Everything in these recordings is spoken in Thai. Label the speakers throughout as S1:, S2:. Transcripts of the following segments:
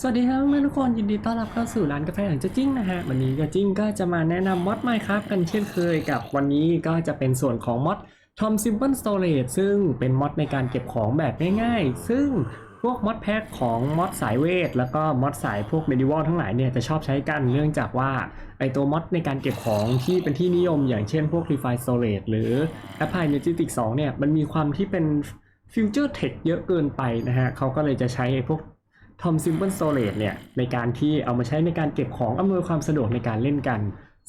S1: สวัสดีครับเพื่อนทุกคนยินดีต้อนรับเข้าสู่ร้านกาแฟของเจ้าจิ้งนะฮะวันนี้เจ้าจิ้งก็จะมาแนะนำมอดไมครับกันเช่นเคยกับวันนี้ก็จะเป็นส่วนของมอด Tom Simple Storage ซึ่งเป็นมอดในการเก็บของแบบง่ายๆ ซึ่งพวกมอดแพ็คของมอดสายเวท แล้วก็มอดสายพวก Medieval ทั้งหลายเนี่ยจะชอบใช้กันเนื่องจากว่าไอตัวมอดในการเก็บของที่เป็นที่นิยมอย่างเช่นพวก Refine Storage หรือ Apply Energetic 2เนี่ยมันมีความที่เป็น Future Tech เยอะเกินไปนะฮะเขาก็เลยจะใช้ไอ้พวก ทอมซิมเปิลโซเลตเนี่ยในการที่เอามาใช้ในการเก็บของอำนวยความสะดวกในการเล่นกัน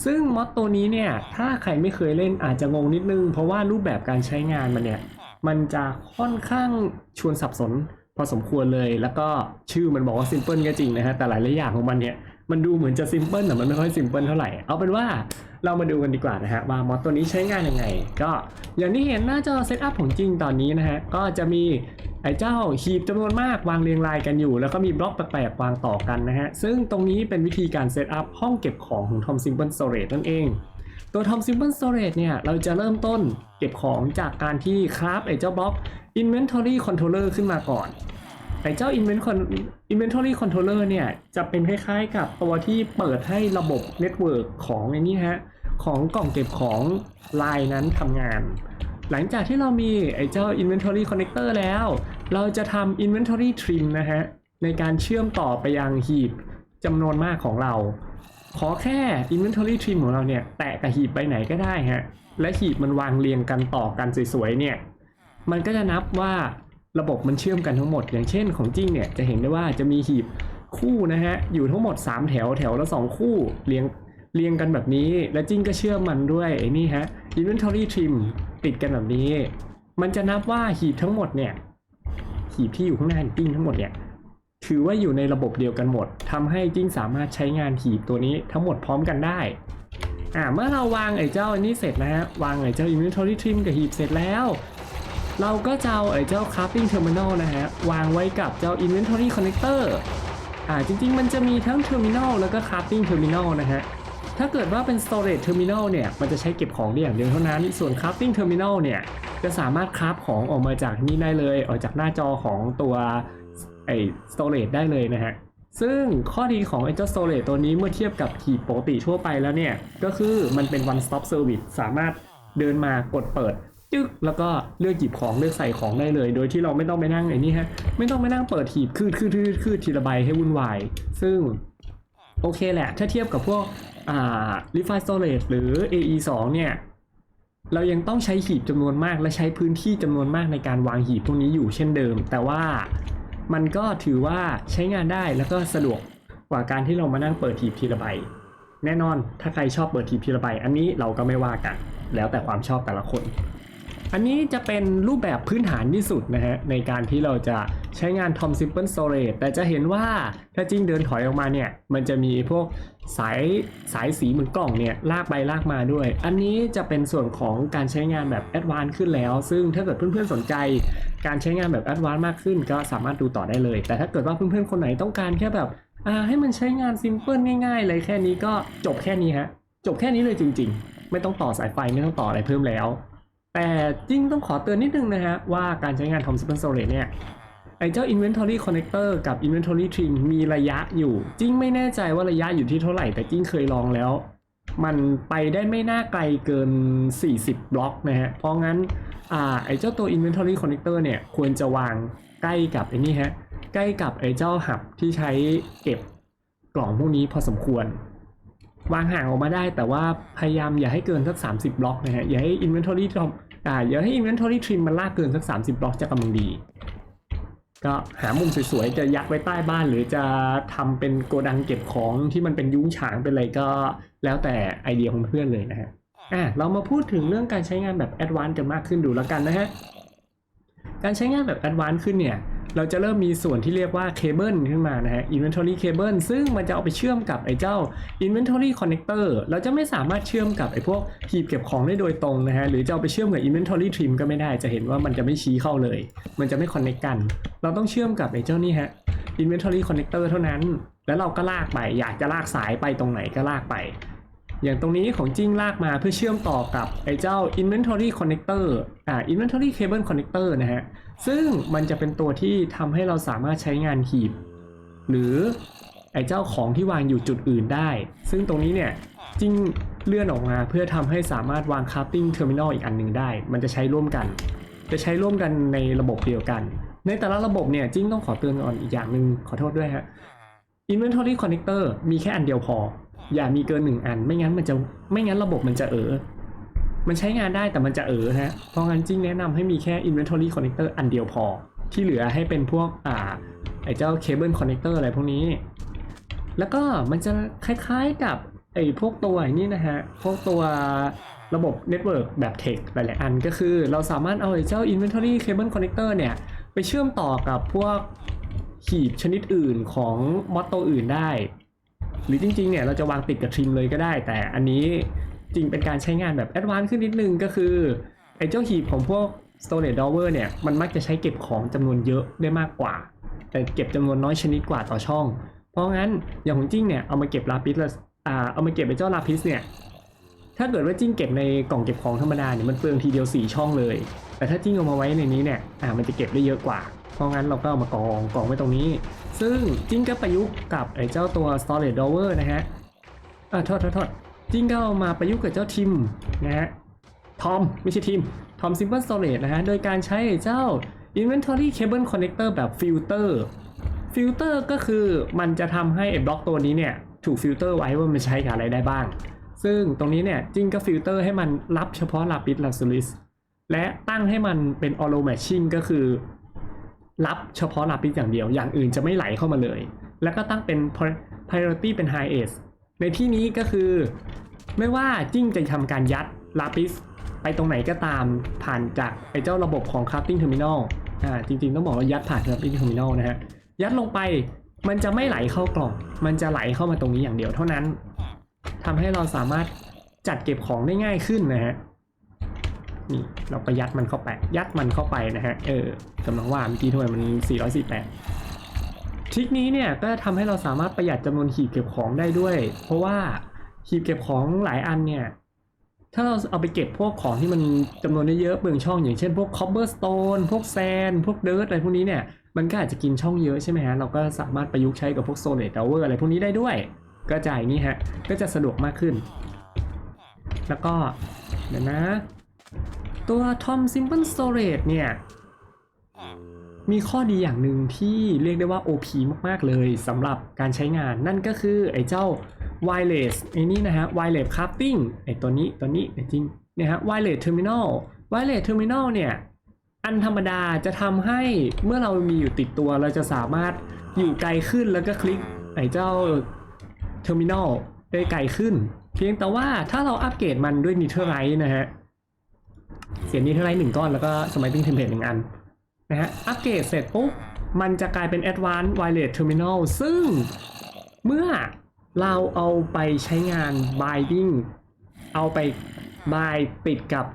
S1: ซึ่งมอดตัวนี้เนี่ยถ้าใครไม่เคยเล่นอาจจะงงนิดนึง เพราะว่ารูปแบบการใช้งานมันเนี่ยมันจะค่อนข้างชวนสับสนพอสมควรเลย แล้วก็ชื่อมันบอกว่าซิมเพิลก็จริงนะฮะแต่หลายหลายอย่างของมันเนี่ย มันดูเหมือนจะ Simple แต่มันไม่ค่อย Simple เท่าไหร่ เอาเป็นว่าเรามาดูกันดีกว่านะฮะว่ามอดตัวนี้ใช้งานยังไง ก็อย่างที่เห็นหน้าจอเซตอัพของจริงตอนนี้นะฮะก็จะมีไอ้เจ้าหีบจำนวนมากวางเรียงรายกันอยู่ แล้วก็มีบล็อกแปลกๆวางต่อกันนะฮะ ซึ่งตรงนี้เป็นวิธีการเซตอัพห้องเก็บของของ Tom Simple Storage นั่นเอง ตัว Tom Simple Storage เนี่ย เราจะเริ่มต้นเก็บของจากการที่คราฟไอ้เจ้าบล็อก Inventory Controller ขึ้นมาก่อน ไอ้เจ้า Invent- Inventory Controller เนี่ย จะเป็นคล้ายๆกับตัวที่เปิดให้ระบบเน็ตเวิร์กของไอ้นี่ฮะ ของกล่องเก็บของลายนั้นทำงาน หลังจากที่เรามีไอ้เจ้า Inventory Connector แล้ว เราจะทำ Inventory Trim นะฮะ ในการเชื่อมต่อไปยังหีบจำนวนมากของเรา ขอแค่ Inventory Trim ของเราเนี่ย แตะกับหีบไปไหนก็ได้ฮะ และหีบมันวางเรียงกันต่อกันสวยๆเนี่ย มันก็จะนับว่า ระบบมันเชื่อมกันทั้งหมด อย่างเช่นของจิ้งเนี่ยจะเห็นได้ว่าจะมีหีบคู่นะฮะอยู่ทั้งหมด 3 แถวแถวละ 2 คู่เรียงเรียงกันแบบนี้ และจิ้งก็เชื่อมมันด้วยไอ้นี่ฮะ inventory trim ติดกันแบบนี้ มันจะนับว่าหีบทั้งหมดเนี่ยหีบที่อยู่ข้างหน้าจิ้งทั้งหมดเนี่ยถือว่าอยู่ในระบบเดียวกันหมดทำให้จิ้งสามารถใช้งานหีบตัวนี้ทั้งหมดพร้อมกันได้อ่าเมื่อเราวางไอ้เจ้าอันนี้เสร็จนะฮะวางไอ้เจ้า inventory trim กับหีบเสร็จแล้ว เราก็จะเอาไอ้เจ้า crafting terminal นะฮะ วางไว้กับเจ้า inventory connector อ่าจริง ๆ มันจะมีทั้ง terminal แล้วก็ crafting terminal นะฮะ ถ้าเกิดว่าเป็น storage terminal เนี่ย มันจะใช้เก็บของได้อย่างเดียวเท่านั้น ส่วน crafting terminal เนี่ย จะสามารถคราฟของออกมาจากนี่ได้เลย ออกจากหน้าจอของตัวไอ้ storage ได้เลยนะฮะซึ่งข้อดีของไอ้เจ้า storage ตัวนี้เมื่อเทียบกับหีบปกติทั่วไปแล้วเนี่ย ก็คือมันเป็น one stop service สามารถเดินมากดเปิด จึ๊กแล้วก็เลือกหยิบของเลือกใส่ของได้เลย โดยที่เราไม่ต้องไปนั่งไอ้นี่ฮะไม่ต้องไปนั่งเปิดหีบคืดคืดคืดคืดทีละใบให้วุ่นวาย ซึ่งโอเคแหละ ถ้าเทียบกับพวกอ่า Refine Storage หรือ AE 2 เนี่ยเรายังต้องใช้หีบจำนวนมาก และใช้พื้นที่จำนวนมากในการวางหีบพวกนี้อยู่เช่นเดิม แต่ว่ามันก็ถือว่าใช้งานได้แล้วก็สะดวกกว่าการที่เรามานั่งเปิดหีบทีละใบแน่นอนถ้าใครชอบเปิดหีบทีละใบอันนี้เราก็ไม่ว่ากัน แล้วแต่ความชอบแต่ละคน อันนี้จะเป็นรูปแบบพื้นฐานที่สุดนะฮะในการที่เราจะใช้งาน Tom Simple Storage แต่จะเห็นว่าถ้าจิ้งเดินถอยออกมาเนี่ยมันจะมีพวกสายสายสีเหมือนกล่องเนี่ยลากไปลากมาด้วย อันนี้จะเป็นส่วนของการใช้งานแบบแอดวานซ์ขึ้นแล้ว ซึ่งถ้าเกิดเพื่อนๆสนใจ การใช้งานแบบแอดวานซ์มากขึ้น ก็สามารถดูต่อได้เลย แต่ถ้าเกิดว่าเพื่อนๆคนไหนต้องการแค่แบบให้มันใช้งานซิมเพิลง่ายๆ เลยแค่นี้ก็จบแค่นี้ฮะจบแค่นี้เลยจริง ๆ ไม่ต้องต่อสายไฟไม่ต้องต่ออะไรเพิ่มแล้ว แต่จริงต้องขอเตือนนิดนึงนะฮะว่าการใช้งาน Tom Simple Storage เนี่ยไอ้เจ้า Inventory Connector กับ Inventory Trim มีระยะอยู่ จริงไม่แน่ใจว่าระยะอยู่ที่เท่าไหร่ แต่จริงเคยลองแล้ว มันไปได้ไม่น่าไกลเกิน 40 บล็อกนะฮะ เพราะงั้นอ่าไอ้เจ้าตัว Inventory Connector เนี่ยควรจะวางใกล้กับไอ้นี่ฮะ ใกล้กับไอ้เจ้าหับที่ใช้เก็บกล่องพวกนี้พอสมควร วางห่างออกมาได้ แต่ว่าพยายามอย่าให้เกินสัก 30 บล็อกนะฮะอย่าให้ inventory trim อ่าอย่าให้ inventory trim มันลากเกินสัก 30 บล็อกจะกำลังดี ก็หามุมสวยๆ จะยัดไว้ใต้บ้าน หรือจะทำเป็นโกดังเก็บของที่มันเป็นยุ้งฉางเป็นอะไรก็แล้วแต่ไอเดียของเพื่อนเลยนะฮะอะเรามาพูดถึงเรื่องการใช้งานแบบ advanced กันมากขึ้นดูแล้วกันนะฮะการใช้งานแบบ advanced ขึ้นเนี่ย เราจะเริ่มมีส่วนที่เรียกว่าเคเบิลขึ้นมานะฮะ inventory cable ซึ่งมันจะเอาไปเชื่อมกับไอ้เจ้า inventory connector เราจะไม่สามารถเชื่อมกับไอ้พวกหีบเก็บของได้โดยตรงนะฮะ หรือจะเอาไปเชื่อมกับ inventory trim ก็ไม่ได้ จะเห็นว่ามันจะไม่ชี้เข้าเลย มันจะไม่ connect กัน เราต้องเชื่อมกับไอ้เจ้านี่ฮะ inventory connector เท่านั้น แล้วเราก็ลากไป อยากจะลากสายไปตรงไหนก็ลากไป อย่างตรงนี้ของจิ้งลากมาเพื่อเชื่อมต่อกับไอ้เจ้า inventory connector อ่า inventory cable connector นะฮะ ซึ่งมันจะเป็นตัวที่ทำให้เราสามารถใช้งานหีบ หรือไอ้เจ้าของที่วางอยู่จุดอื่นได้ ซึ่งตรงนี้เนี่ยจริงเลื่อนออกมาเพื่อทำให้สามารถวาง crafting terminal อีกอันหนึ่งได้ มันจะใช้ร่วมกัน จะใช้ร่วมกันในระบบเดียวกัน ในแต่ละระบบเนี่ยจิ้งต้องขอเตือนก่อนอีกอย่างหนึ่งขอโทษด้วยฮะ inventory connector มีแค่อันเดียวพอ อย่ามีเกินหนึ่งอัน ไม่งั้นมันจะไม่งั้นระบบมันจะเออมันใช้งานได้แต่มันจะเออฮะ เพราะงั้นจิ้งแนะนำให้มีแค่ inventory connector อันเดียวพอ ที่เหลือให้เป็นพวกอ่าไอ้เจ้า cable connector อะไรพวกนี้ แล้วก็มันจะคล้ายๆกับไอ้พวกตัวนี่นะฮะ พวกตัวระบบเน็ตเวิร์กแบบเทคหลายๆอันก็คือเราสามารถเอาไอ้เจ้า inventory cable connector เนี่ย ไปเชื่อมต่อกับพวกหีบชนิดอื่นของมอดตัวอื่นได้ หรือจริงๆเนี่ยเราจะวางติดกับทริมเลยก็ได้ แต่อันนี้จริงเป็นการใช้งานแบบแอดวานซ์ขึ้นนิดนึงก็คือไอ้เจ้าหีบของพวก storage drawer เนี่ยมันมักจะใช้เก็บของจำนวนเยอะได้มากกว่า แต่เก็บจำนวนน้อยชนิดกว่าต่อช่อง เพราะงั้นอย่างของจิ้งเนี่ยเอามาเก็บลาปิสอ่าเอามาเก็บไอ้เจ้าลาปิสเนี่ยถ้าเกิดว่าจิ้งเก็บในกล่องเก็บของธรรมดาเนี่ยมันเปลืองทีเดียว 4 ช่องเลย แต่ถ้าจิ้งเอามาไว้ในนี้เนี่ยอ่ามันจะเก็บได้เยอะกว่า เพราะงั้นเราก็เอามากองกองไว้ตรงนี้ ซึ่งจิ้งก็ประยุกต์กับไอ้เจ้าตัว storage drawer นะฮะอ่าโทษโทษโทษจิ้งก็เอามาประยุกต์กับเจ้าทิมนะฮะทอมไม่ใช่ทิมทอม simple storage นะฮะ โดยการใช้ไอ้เจ้า inventory cable connector แบบ filter ฟิลเตอร์ก็คือมันจะทำให้ไอ้บล็อกตัวนี้เนี่ย ถูกฟิลเตอร์ไว้ว่ามันใช้กับอะไรได้บ้าง ซึ่งตรงนี้เนี่ยจิ้งก็ฟิลเตอร์ให้มันรับเฉพาะลาปิสลาซูลิสและตั้งให้มันเป็น auto matching ก็คือ รับเฉพาะลาปิสอย่างเดียว อย่างอื่นจะไม่ไหลเข้ามาเลย แล้วก็ตั้งเป็น priority เป็น high s ในที่นี้ก็คือ ไม่ว่าจิ้งจะทำการยัดลาปิสไปตรงไหนก็ตามผ่านจากไอ้เจ้าระบบของ crafting terminal อ่าจริงๆต้องบอกว่ายัดผ่าน crafting terminal นะฮะ ยัดลงไปมันจะไม่ไหลเข้ากล่อง มันจะไหลเข้ามาตรงนี้อย่างเดียวเท่านั้นทำให้เราสามารถจัดเก็บของได้ง่ายขึ้นนะฮะ นี่เราก็ยัดมันเข้าไป ยัดมันเข้าไปนะฮะ เออกำลังว่าเมื่อกี้ทำไมมัน 448 ทริคนี้เนี่ยก็ทำให้เราสามารถประหยัดจำนวนหีบเก็บของได้ด้วย เพราะว่าหีบเก็บของหลายอันเนี่ย ถ้าเราเอาไปเก็บพวกของที่มันจำนวนเยอะเปลืองช่องอย่างเช่นพวก cobblestone พวกแซนพวกเดิร์ดอะไรพวกนี้เนี่ยมันก็อาจจะกินช่องเยอะใช่ไหมฮะ เราก็สามารถประยุกต์ใช้กับพวก solid tower อะไรพวกนี้ได้ด้วย ก็จ่ายนี่ฮะ ก็จะสะดวกมากขึ้น แล้วก็เดี๋ยวนะ ตัว Tom Simple Storage เนี่ย มีข้อดีอย่างหนึ่งที่เรียกได้ว่า OP มากๆเลยสำหรับการใช้งานนั่นก็คือไอ้เจ้า wireless ไอ้นี่นะฮะ wireless crafting ไอ้ตัวนี้ตัวนี้จริงเนี่ยฮะ wireless terminal wireless terminal เนี่ยอันธรรมดาจะทำให้เมื่อเรามีอยู่ติดตัวเราจะสามารถอยู่ไกลขึ้นแล้วก็คลิกไอ้เจ้า terminal ได้ไกลขึ้น เพียงแต่ว่าถ้าเราอัปเกรดมันด้วย netherite นะฮะ เสีย netherite หนึ่งก้อนแล้วก็สมัยติ้งเทมเพลตหนึ่งอันนะฮะอัปเกรดเสร็จปุ๊บมันจะกลายเป็น Advanced Wireless Terminal ซึ่งเมื่อเราเอาไปใช้งาน binding เอาไป bind ติดกับ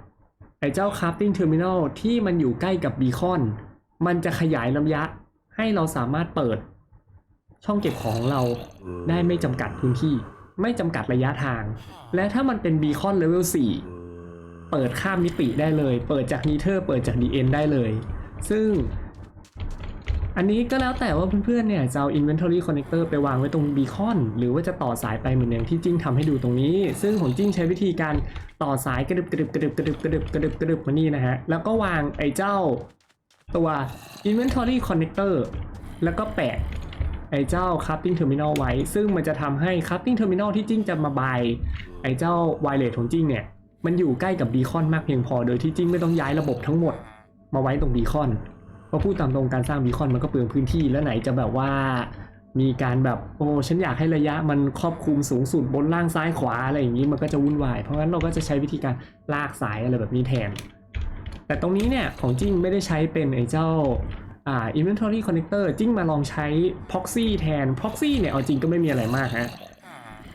S1: ไอ้เจ้า crafting terminal ที่มันอยู่ใกล้กับ beacon มันจะขยายระยะให้เราสามารถเปิด ช่องเก็บของเราได้ไม่จำกัดพื้นที่ ไม่จำกัดระยะทาง และถ้ามันเป็น beacon level 4 เปิดข้ามมิติได้เลย เปิดจากนีเธอร์เปิดจาก DN ได้เลย ซึ่ง อันนี้ก็แล้วแต่ว่าเพื่อนๆเนี่ยจะเอา inventory connector ไปวางไว้ตรง beacon หรือว่าจะต่อสายไปเหมือนอย่างที่จิ้งทำให้ดูตรงนี้ ซึ่งของจิ้งใช้วิธีการต่อสายกระดึบกระดึบกระดึบกระดึบกระดึบกระดึบกระดึบมานี่นะฮะ แล้วก็วางไอ้เจ้าตัว inventory connector แล้วก็แปะไอ้เจ้า crafting terminal ไว้ ซึ่งมันจะทำให้ crafting terminal ที่จิ้งจะมาบายไอ้เจ้า wireless ของจิ้งเนี่ย มันอยู่ใกล้กับ beacon มากเพียงพอ โดยที่จิ้งไม่ต้องย้ายระบบทั้งหมด มาไว้ตรง beacon เพราะพูดตามตรงการสร้างบีคอนมันก็เปลืองพื้นที่แล้วไหนจะแบบว่า มีการแบบโอ้ฉันอยากให้ระยะมันครอบคลุมสูงสุดบนล่างซ้ายขวาอะไรอย่างนี้มันก็จะวุ่นวาย เพราะงั้นเราก็จะใช้วิธีการลากสายอะไรแบบนี้แทน แต่ตรงนี้เนี่ยของจิ้งไม่ได้ใช้เป็นไอ้เจ้าอ่า inventory connector จิ้งมาลองใช้ proxy แทน proxy เนี่ยเอาจริงก็ไม่มีอะไรมากฮะ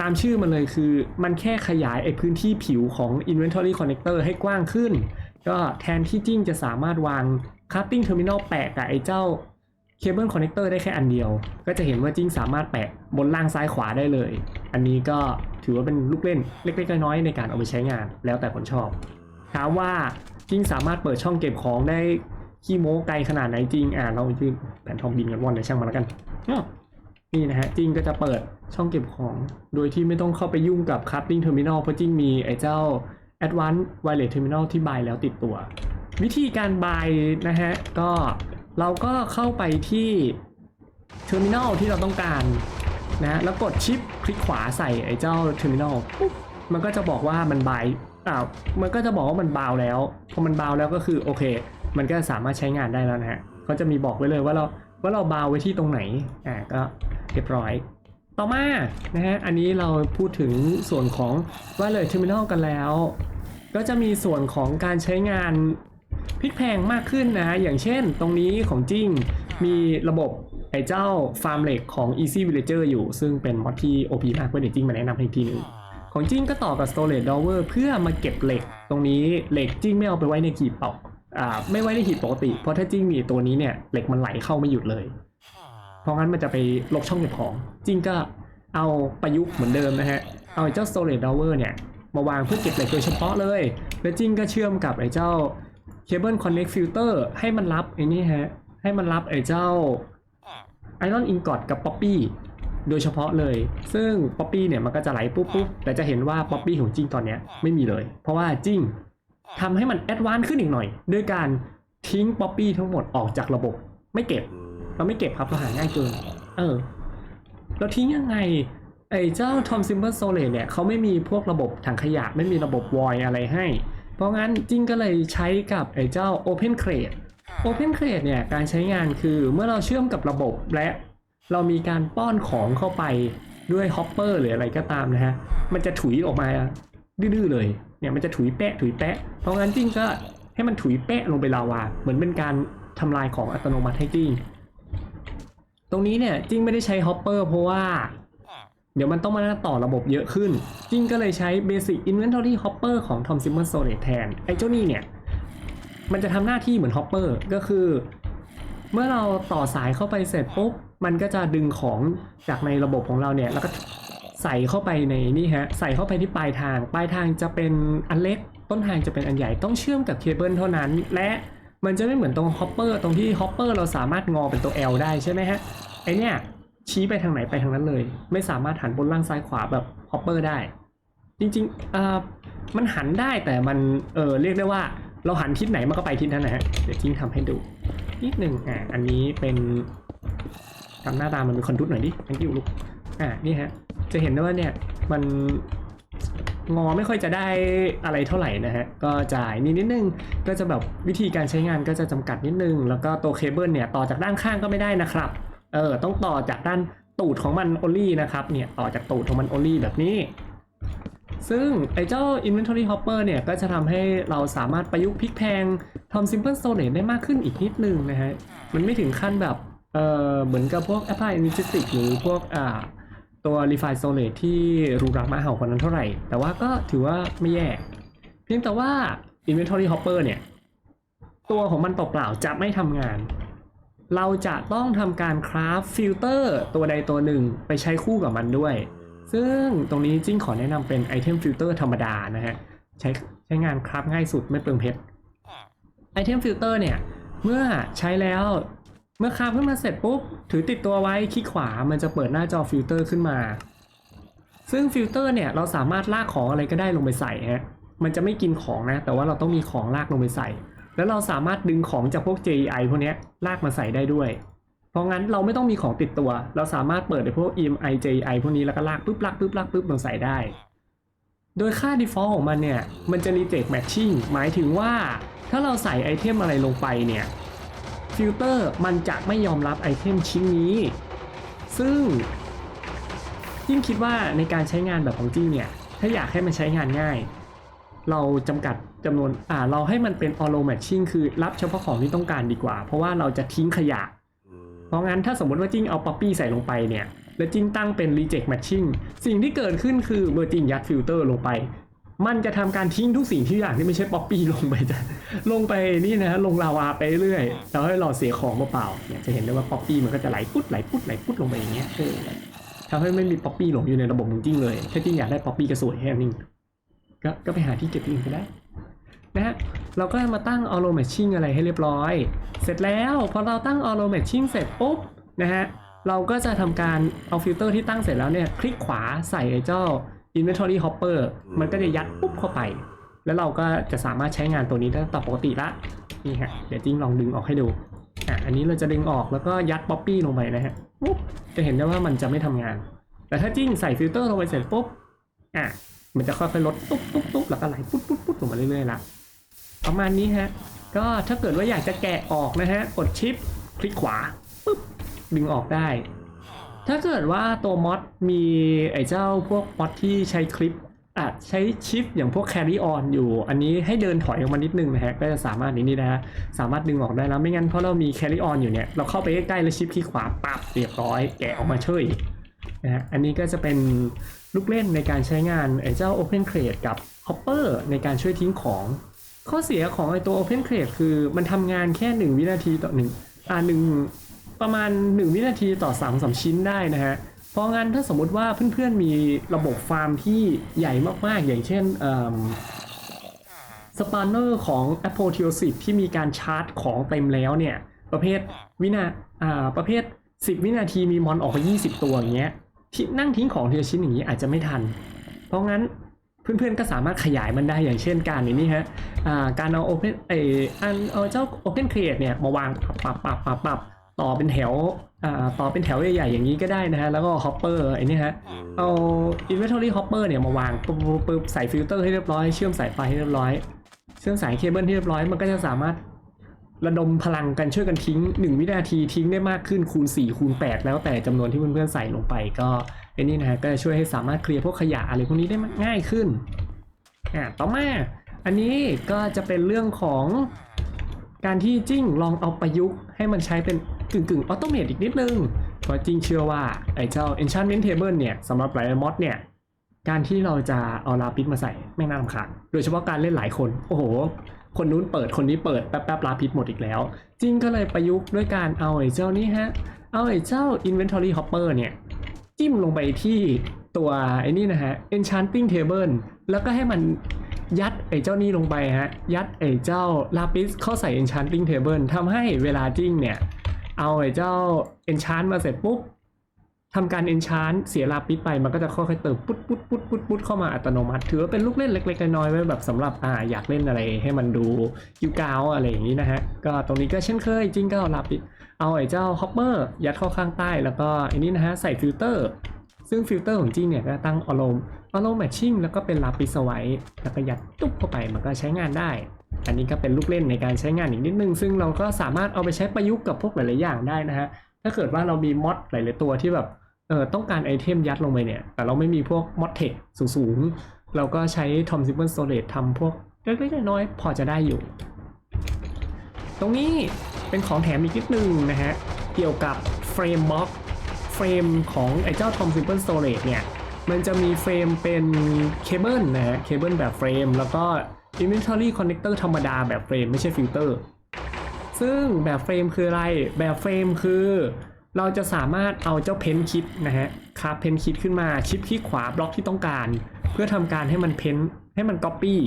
S1: ตามชื่อมันเลยคือมันแค่ขยายไอพื้นที่ผิวของ inventory connector ให้กว้างขึ้น ก็แทนที่จิ้งจะสามารถวาง cutting terminal แปะกับไอเจ้า cable connector ได้แค่อันเดียว ก็จะเห็นว่าจิ้งสามารถแปะบนล่างซ้ายขวาได้เลย อันนี้ก็ถือว่าเป็นลูกเล่นเล็กๆน้อยๆในการเอาไปใช้งานแล้วแต่คนชอบถามว่าจิ้งสามารถเปิดช่องเก็บของได้ขี้โม้ไกลขนาดไหนจริง อ่าเรายืนแผ่นทองบินกันว่อนในช่างมันแล้วกันนี่นะฮะจริงก็จะเปิด ช่องเก็บของ โดยที่ไม่ต้องเข้าไปยุ่งกับ Crafting Terminal เพราะจริงมีไอ้เจ้า Advanced Wireless Terminal ที่บายแล้วติดตัว วิธีการบายนะฮะ ก็เราก็เข้าไปที่ Terminal ที่เราต้องการนะแล้วกดชิปคลิกขวาใส่ไอ้เจ้า Terminal ปุ๊บมันก็จะบอกว่ามันบายอ้ามันก็จะบอกว่ามันบาวแล้วพอมันบาวแล้วก็คือโอเค มันก็สามารถใช้งานได้แล้วนะฮะเขาจะมีบอกไว้เลยว่าเราว่าเราบาวไว้ที่ตรงไหนอ่าก็เรียบร้อย ต่อมานะฮะอันนี้เราพูดถึงส่วนของว่าเลย Terminal กันแล้ว ก็จะมีส่วนของการใช้งานพลิกแพงมากขึ้นนะฮะอย่างเช่นตรงนี้ของจิ้งมีระบบไอ้เจ้าฟาร์มเหล็กของ Easy Villager อยู่ ซึ่งเป็นมอดที่ OP มากเพื่อนเดี๋ยวจิ้งมาแนะนำให้อีกทีหนึงของจิ้งก็ต่อกับ Storage Door เพื่อมาเก็บเหล็ก ตรงนี้เหล็กจิ้งไม่เอาไปไว้ในหีบเปล่าอ่าไม่ไว้ในหีบปกติ เพราะถ้าจิ้งมีตัวนี้เนี่ยเหล็กมันไหลเข้าไม่หยุดเลย เพราะงั้นมันจะไปลกช่องเก็บของ จริงก็เอาประยุกต์เหมือนเดิมนะฮะ เอาไอ้เจ้า storage door เนี่ย มาวางเพื่อเก็บเหล็กโดยเฉพาะเลย แล้วจิ้งก็เชื่อมกับไอ้เจ้า cable connect filter ให้มันรับไอ้นี่ฮะ ให้มันรับไอ้เจ้า iron ingot กับ poppy โดยเฉพาะเลย ซึ่ง poppy เนี่ยมันก็จะไหลปุ๊บปุ๊บแต่จะเห็นว่า poppy ของจิ้งตอนเนี้ยไม่มีเลย เพราะว่าจิ้งทำให้มัน advance ขึ้นอีกหน่อย ด้วยการทิ้ง poppy ทั้งหมดออกจากระบบ ไม่เก็บ เราไม่เก็บครับเราหาง่ายเกินเออเราทิ้งยังไงไอ้เจ้า Tom Simple Storage เนี่ยเขาไม่มีพวกระบบถังขยะไม่มีระบบ void อะไรให้ เพราะงั้นจิ้งก็เลยใช้กับไอ้เจ้า Open Crate Open Crate เนี่ยการใช้งานคือเมื่อเราเชื่อมกับระบบและเรามีการป้อนของเข้าไปด้วยฮอปเปอร์หรืออะไรก็ตามนะฮะ มันจะถุยออกมาดื้อๆเลย เนี่ยมันจะถุยแปะถุยแปะ เพราะงั้นจิ้งก็ให้มันถุยแปะลงไปลาวา เหมือนเป็นการทำลายของอัตโนมัติให้จิ้ง ตรงนี้เนี่ยจิ้งไม่ได้ใช้ฮอปเปอร์เพราะว่า เดี๋ยวมันต้องมาต่อระบบเยอะขึ้น จิ้งก็เลยใช้ Basic Inventory Hopper ของ Tom Simple Storage แทน ไอ้เจ้านี่เนี่ย มันจะทำหน้าที่เหมือนฮอปเปอร์ก็คือ เมื่อเราต่อสายเข้าไปเสร็จปุ๊บ มันก็จะดึงของจากในระบบของเราเนี่ย แล้วก็ใส่เข้าไปในนี่ฮะ ใส่เข้าไปที่ปลายทาง ปลายทางจะเป็นอันเล็ก ต้นทางจะเป็นอันใหญ่ ต้องเชื่อมกับเคเบิลเท่านั้น และ มันจะไม่เหมือนตรงฮอปเปอร์ตรงที่ฮอปเปอร์เราสามารถงอเป็นตัว L ได้ใช่ไหมฮะไอเนี่ยชี้ไปทางไหนไปทางนั้นเลย ไม่สามารถหันบนล่างซ้ายขวาแบบฮอปเปอร์ได้ จริงๆอ่ามันหันได้แต่มันเออเรียกได้ว่าเราหันทิศไหนมันก็ไปทิศนั้นนะฮะเดี๋ยวจิ้งทำให้ดูนิดหนึ่งอ่าอันนี้เป็นทำหน้าตามันเป็นคอนดุดหน่อยดิทั้งกิ้วลูกอ่านี่ฮะจะเห็นได้ว่าเนี่ยมัน งอไม่ค่อยจะได้อะไรเท่าไหร่นะฮะ ก็จ่ายนิดนิดนึง ก็จะแบบวิธีการใช้งานก็จะจำกัดนิดนึง แล้วก็ตัวเคเบิลเนี่ยต่อจากด้านข้างก็ไม่ได้นะครับ เออ ต้องต่อจากด้านตูดของมัน only นะครับ เนี่ยต่อจากตูดของมัน only แบบนี้ ซึ่งไอ้เจ้า inventory hopper เนี่ยก็จะทำให้เราสามารถประยุกต์พลิกแพงทำ simple storage ได้มากขึ้นอีกนิดนึงนะฮะ มันไม่ถึงขั้นแบบ เออเหมือนกับพวก Apply Logistic หรือพวกอ่า ตัว Refine Storage ที่รูหรามาเห่าคนนั้นเท่าไหร่ แต่ว่าก็ถือว่าไม่แย่ เพียงแต่ว่า inventory hopper เนี่ย ตัวของมันเปล่าๆจะไม่ทำงาน เราจะต้องทำการคราฟฟิลเตอร์ตัวใดตัวหนึ่งไปใช้คู่กับมันด้วย ซึ่งตรงนี้จิ้งขอแนะนำเป็นไอเทมฟิลเตอร์ธรรมดานะฮะ ใช้ใช้งานคราฟง่ายสุดไม่เปลืองเพชรไอเทมฟิลเตอร์เนี่ย เมื่อใช้แล้ว เมื่อคาฟขึ้นมาเสร็จปุ๊บ ถือติดตัวไว้คลิกขวามันจะเปิดหน้าจอฟิลเตอร์ขึ้นมา ซึ่งฟิลเตอร์เนี่ยเราสามารถลากของอะไรก็ได้ลงไปใส่ฮะมันจะไม่กินของนะ แต่ว่าเราต้องมีของลากลงไปใส่ แล้วเราสามารถดึงของจากพวก JEI พวกนี้ลากมาใส่ได้ด้วย เพราะงั้นเราไม่ต้องมีของติดตัว เราสามารถเปิดในพวก EMI JEI พวกนี้แล้วก็ลากปุ๊บลากปุ๊บลากปุ๊บมาใส่ได้ โดยค่า default ของมันเนี่ย มันจะ reject matching หมายถึงว่า ถ้าเราใส่ไอเทมอะไรลงไปเนี่ย ฟิลเตอร์มันจะไม่ยอมรับไอเทมชิ้นนี้ ซึ่งจิ้งคิดว่าในการใช้งานแบบของจิ้งเนี่ย ถ้าอยากให้มันใช้งานง่าย เราจำกัดจำนวนอ่าเราให้มันเป็น auto matching คือรับเฉพาะของที่ต้องการดีกว่า เพราะว่าเราจะทิ้งขยะ เพราะงั้นถ้าสมมติว่าจิ้งเอาป๊อปปี้ใส่ลงไปเนี่ย แล้วจิ้งตั้งเป็น reject matching สิ่งที่เกิดขึ้นคือเมื่อจิ้งยัดฟิลเตอร์ลงไป มันจะทำการทิ้งทุกสิ่งที่อย่างที่ไม่ใช่ป๊อปปี้ลงไปจ้ะลงไปนี่นะลงลาวาไปเรื่อยแล้วให้เราเสียของเปล่าๆเนี่ยจะเห็นได้ว่าป๊อปปี้มันก็จะไหลปุ๊ดไหลปุ๊ดไหลปุ๊ดลงไปอย่างเงี้ยเออทำให้ไม่มีป๊อปปี้หลงอยู่ในระบบจริงๆเลย ถ้าจริงอยากได้ป๊อปปี้กระสวยแค่นี้ก็ก็ไปหาที่เก็บอื่นก็ได้นะฮะเราก็มาตั้ง auto matching อะไรให้เรียบร้อย เสร็จแล้วพอเราตั้ง auto matching เสร็จปุ๊บนะฮะเราก็จะทำการเอาฟิลเตอร์ที่ตั้งเสร็จแล้วเนี่ยคลิกขวาใส่ไอ้เจ้า inventory hopper มันก็จะยัดปุ๊บเข้าไป แล้วเราก็จะสามารถใช้งานตัวนี้ได้ตามปกติละนี่ฮะเดี๋ยวจิ้งลองดึงออกให้ดูอะอันนี้เราจะดึงออกแล้วก็ยัดป๊อปปี้ลงไปนะฮะปุ๊บจะเห็นได้ว่ามันจะไม่ทำงาน แต่ถ้าจิ้งใส่ฟิลเตอร์ลงไปเสร็จปุ๊บอะมันจะค่อยๆลดตุ๊บตุ๊บตุ๊บแล้วก็ไหลปุ๊บปุ๊บปุ๊บลงมาเรื่อยๆละประมาณนี้ฮะก็ถ้าเกิดว่าอยากจะแกะออกนะฮะกดชิปคลิกขวาปุ๊บดึงออกได้ ถ้าเกิดว่าตัวมอดมีไอ้เจ้าพวกมอดที่ใช้คลิปอาจใช้ชิปอย่างพวก carry on อยู่ อันนี้ให้เดินถอยออกมานิดนึงนะฮะก็จะสามารถนี้นี่นะฮะสามารถดึงออกได้แล้วไม่งั้นเพราะเรามี carry on อยู่เนี่ยเราเข้าไปใกล้ๆแล้วชิปคลิกขวาปับเรียบร้อยแกะออกมาเฉยนะฮะอันนี้ก็จะเป็นลูกเล่นในการใช้งานไอ้เจ้า Open Crate กับ Hopper ในการช่วยทิ้งของ ข้อเสียของไอ้ตัว Open Crate คือมันทำงานแค่ 1 วินาทีต่อหนึ่งอ่าหนึ่ง ประมาณ 1 วินาทีต่อ3ามสชิ้นได้นะฮะเพราะงั้นถ้าสมมุติว่าเพื่อนๆมีระบบฟาร์มที่ใหญ่มากๆ อย่างเช่นสปานเนอร์ของ Apple t 10ที่มีการชาร์จของเต็มแล้วเนี่ย ประเภทวินาอ่าประเภท 10 วินาทีมีมอนออกไป20 ตัวอย่างเงี้ยที่นั่งทิ้งของทีละชิ้นอย่างนี้อาจจะไม่ทัน เพราะงั้นเพื่อนๆก็สามารถขยายมันได้อย่างเช่นการนี้ฮะการเอา Open ไออันเอาเจ้า Open Create เนี่ยมาวางปับปับปับปับ ต่อเป็นแถวอ่าต่อเป็นแถวใหญ่ๆอย่างนี้ก็ได้นะฮะ แล้วก็ Hopper ไอ้นี่ฮะ เอา Inventory Hopper เนี่ยมาวางปุ๊บปุ๊บปุ๊บใส่ฟิลเตอร์ให้เรียบร้อย เชื่อมสายไฟให้เรียบร้อย เชื่อมสายเคเบิลที่เรียบร้อย มันก็จะสามารถระดมพลังกันช่วยกันทิ้ง 1 วินาทีทิ้งได้มากขึ้นคูณ 4 คูณ 8 แล้วแต่จำนวนที่เพื่อนๆใส่ลงไปก็ไอ้นี่นะฮะก็จะช่วยให้สามารถเคลียร์พวกขยะอะไรพวกนี้ได้ง่ายขึ้นอะต่อมา อันนี้ก็จะเป็นเรื่องของการที่จิ้งลองเอาประยุกต์ให้มันใช้เป็น กึ่งกึ่งออโตเมตอีกนิดนึงเพราะจริงเชื่อว่าไอ้เจ้า enchantment table เนี่ยสำหรับหลายมอดเนี่ยการที่เราจะเอาลาปิสมาใส่ไม่น่ารำคาญโดยเฉพาะการเล่นหลายคน โอ้โห คนนู้นเปิดคนนี้เปิดแป๊บๆลาปิสหมดอีกแล้ว จริงก็เลยประยุกต์ด้วยการเอาไอ้เจ้านี้ฮะ เอาไอ้เจ้า inventory hopper เนี่ยจิ้มลงไปที่ตัวไอ้นี่นะฮะ enchanting table แล้วก็ให้มันยัดไอ้เจ้านี่ลงไปฮะ ยัดไอ้เจ้าลาปิสเข้าใส่ enchanting table ทำให้เวลาจิ้งเนี่ย เอาไอ้เจ้า enchant มาเสร็จปุ๊บทำการ enchant เสียลาปิสไปมันก็จะค่อยๆเติมปุ๊ดปุ๊ดปุ๊ดปุ๊ดปุ๊ดเข้ามาอัตโนมัติ ถือว่าเป็นลูกเล่นเล็กๆน้อยๆไว้แบบสำหรับอ่าอยากเล่นอะไรให้มันดูยูกาวอะไรอย่างนี้นะฮะ ก็ตรงนี้ก็เช่นเคยจิ้งก็ลาปิสเอาไอ้เจ้าฮอปเปอร์ยัดเข้าข้างใต้แล้วก็อ้นี่นะฮะใส่ฟิลเตอร์ซึ่งฟิลเตอร์ของจิ้งเนี่ยก็ตั้งอารมณ์อารมณ์แมทชิ่งแล้วก็เป็นลาปิสไว้แล้วก็ยัดตุ๊บเข้าไปมันก็ใช้งานได้ อันนี้ก็เป็นลูกเล่นในการใช้งานอีกนิดนึง ซึ่งเราก็สามารถเอาไปใช้ประยุกต์กับพวกหลาย ๆ อย่างได้นะฮะ ถ้าเกิดว่าเรามีมอดหลาย ๆ ตัวที่แบบเออต้องการไอเทมยัดลงไปเนี่ย แต่เราไม่มีพวกมอดเทคสูง ๆ เราก็ใช้ Tom Simple Storage ทำพวกเล็ก ๆ น้อย ๆ พอจะได้อยู่ ตรงนี้เป็นของแถมอีกนิดนึงนะฮะ เกี่ยวกับเฟรมบ็อกเฟรมของไอเจ้า Tom Simple Storage เนี่ย มันจะมีเฟรมเป็นเคเบิลนะฮะ เคเบิลแบบเฟรมแล้วก็ Inventory Connector ธรรมดาแบบเฟรมไม่ใช่ฟิลเตอร์ ซึ่งแบบเฟรมคืออะไร แบบเฟรมคือ เราจะสามารถเอาเจ้าเพนคิดนะฮะคาเพนคิดขึ้นมาชิปคลิกขวาบล็อกที่ต้องการ เพื่อทำการให้มันเพนให้มันก๊อปปี้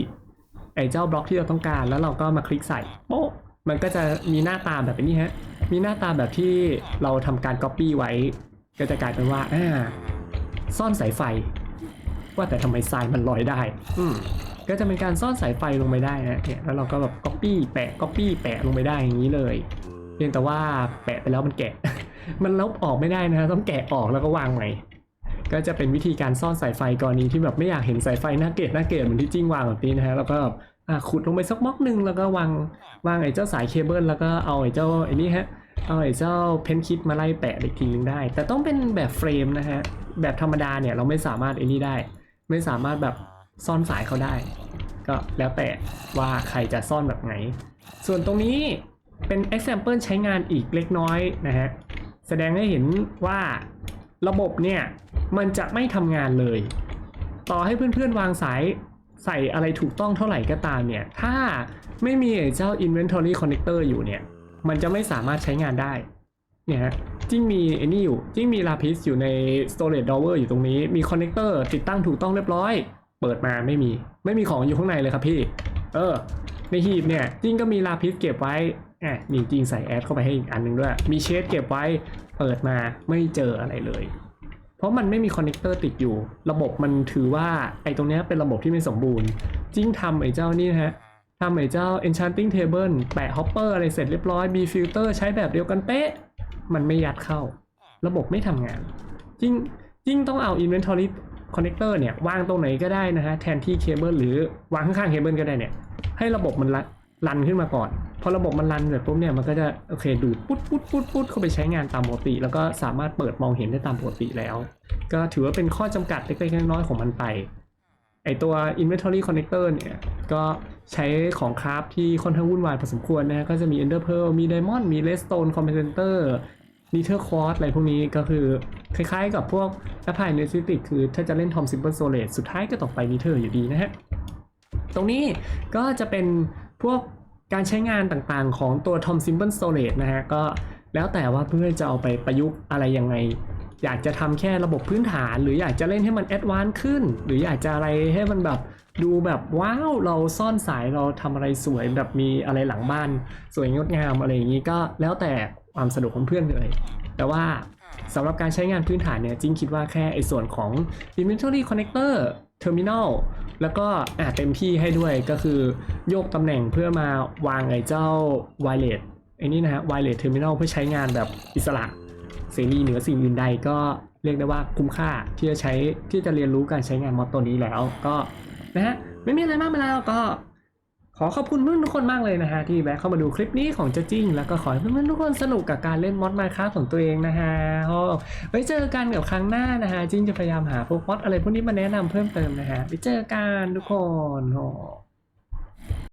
S1: ไอ้เจ้าบล็อกที่เราต้องการแล้วเราก็มาคลิกใส่โป๊ะมันก็จะมีหน้าตาแบบนี้ฮะ มีหน้าตาแบบที่เราทำการก๊อปปี้ไว้ ก็จะกลายเป็นว่าอ่าซ่อนสายไฟ ว่าแต่ทำไมทรายมันลอยได้ อืม ก็จะเป็นการซ่อนสายไฟลงไปได้นะเนี่ยแล้วเราก็แบบก๊อปปี้แปะก๊อปปี้แปะลงไปได้อย่างนี้เลยเพียงแต่ว่าแปะไปแล้วมันแกะ มันลบออกไม่ได้นะฮะต้องแกะออกแล้วก็วางใหม่ก็จะเป็นวิธีการซ่อนสายไฟกรณีที่แบบไม่อยากเห็นสายไฟหน้าเกตหน้าเกตเหมือนที่จิ้งวางแบบนี้นะฮะแล้วก็แบบอะขุดลงไปสักบล็อกหนึ่งแล้วก็วางวางไอ้เจ้าสายเคเบิลแล้วก็เอาไอ้เจ้าไอ้นี่ฮะเอาไอ้เจ้าเพนคิดมาไล่แปะอีกทีนึงได้ แต่ต้องเป็นแบบเฟรมนะฮะแบบธรรมดาเนี่ยเราไม่สามารถไอ้นี่ได้ ไม่สามารถแบบ ซ่อนสายเขาได้ ก็แล้วแต่ว่าใครจะซ่อนแบบไหน ส่วนตรงนี้เป็น example ใช้งานอีกเล็กน้อยนะฮะ แสดงให้เห็นว่าระบบเนี่ย มันจะไม่ทำงานเลย ต่อให้เพื่อนๆ วางสายใส่อะไรถูกต้องเท่าไหร่ก็ตามเนี่ย ถ้าไม่มีเจ้า inventory connector อยู่เนี่ย มันจะไม่สามารถใช้งานได้ เนี่ยฮะจิ้งมีไอ้นี่อยู่จิ้งมีลาพิสอยู่ใน storage drawer อยู่ตรงนี้ มีคอนเนคเตอร์ติดตั้งถูกต้องเรียบร้อย เปิดมาไม่มี ไม่มีของอยู่ข้างในเลยครับพี่ เออ ในหีบเนี่ยจิ้งก็มีลาพิสเก็บไว้อะมีจริงใส่แอดเข้าไปให้อีกอันหนึงด้วย มีเชดเก็บไว้ เปิดมาไม่เจออะไรเลย เพราะมันไม่มีคอนเนคเตอร์ติดอยู่ ระบบมันถือว่าไอ้ตรงเนี้ยเป็นระบบที่ไม่สมบูรณ์จิ้งทำไอ้เจ้านี่ฮะทำไอ้เจ้า enchanting table แปะ hopper อะไรเสร็จเรียบร้อย มีฟิลเตอร์ใช้แบบเดียวกันเป๊ะ มันไม่ยัดเข้า ระบบไม่ทำงานยิ่งยิ่งต้องเอา inventory connector เนี่ยวางตรงไหนก็ได้นะฮะแทนที่เคเบิลหรือวางข้างๆเคเบิลก็ได้เนี่ยให้ระบบมันรันรันขึ้นมาก่อน พอระบบมันรันเสร็จปุ๊บเนี่ยมันก็จะโอเคดูดปุ๊ดปุ๊ดปุ๊ดปุ๊ดเข้าไปใช้งานตามปกติ แล้วก็สามารถเปิดมองเห็นได้ตามปกติแล้ว ก็ถือว่าเป็นข้อจำกัดเล็กๆน้อยๆของมันไปไอตัว inventory connector เนี่ยก็ใช้ของคราฟที่ค่อนข้างวุ่นวายพอสมควรนะฮะก็จะมี ender pearl มี diamond มี redstone compensator nether quartz อะไรพวกนี้ก็คือ คล้ายๆกับพวก apply necessity คือถ้าจะเล่น tom simple storage สุดท้ายก็ต้องไป nether อยู่ดีนะฮะ ตรงนี้ก็จะเป็นพวกการใช้งานต่างๆของตัว Tom Simple Storage นะฮะก็แล้วแต่ว่าเพื่อนจะเอาไปประยุกต์อะไรยังไง อยากจะทำแค่ระบบพื้นฐาน หรืออยากจะเล่นให้มันแอดวานซ์ขึ้น หรืออยากจะอะไรให้มันแบบดูแบบว้าวเราซ่อนสายเราทำอะไรสวยแบบมีอะไรหลังบ้าน สวยงดงามอะไรอย่างนี้ก็แล้วแต่ ความสะดวกของเพื่อนเลย แต่ว่าสำหรับการใช้งานพื้นฐานเนี่ยจริงคิดว่าแค่ไอ้ส่วนของ inventory connector terminal แล้วก็อะเต็มที่ให้ด้วยก็คือโยกตำแหน่งเพื่อมาวางไอ้เจ้า wireless ไอ้นี่นะฮะ wireless terminal เพื่อใช้งานแบบอิสระเสรีเหนือสิ่งอื่นใดก็เรียกได้ว่าคุ้มค่าที่จะใช้ที่จะเรียนรู้การใช้งานมอดตัวนี้แล้วก็นะฮะไม่มีอะไรมากไปแล้วก็ ขอขอบคุณเพื่อนทุกคนมากเลยนะฮะที่แวะเข้ามาดูคลิปนี้ของเจจิ้ง แล้วก็ขอให้เพื่อนๆทุกคนสนุกกับการเล่นมอดมาค้าของตัวเองนะฮะโอ้ไว้เจอกันกับครั้งหน้านะฮะจิ้งจะพยายามหาพวกมอดอะไรพวกนี้มาแนะนำเพิ่มเติมนะฮะไว้เจอกันทุกคนโอ้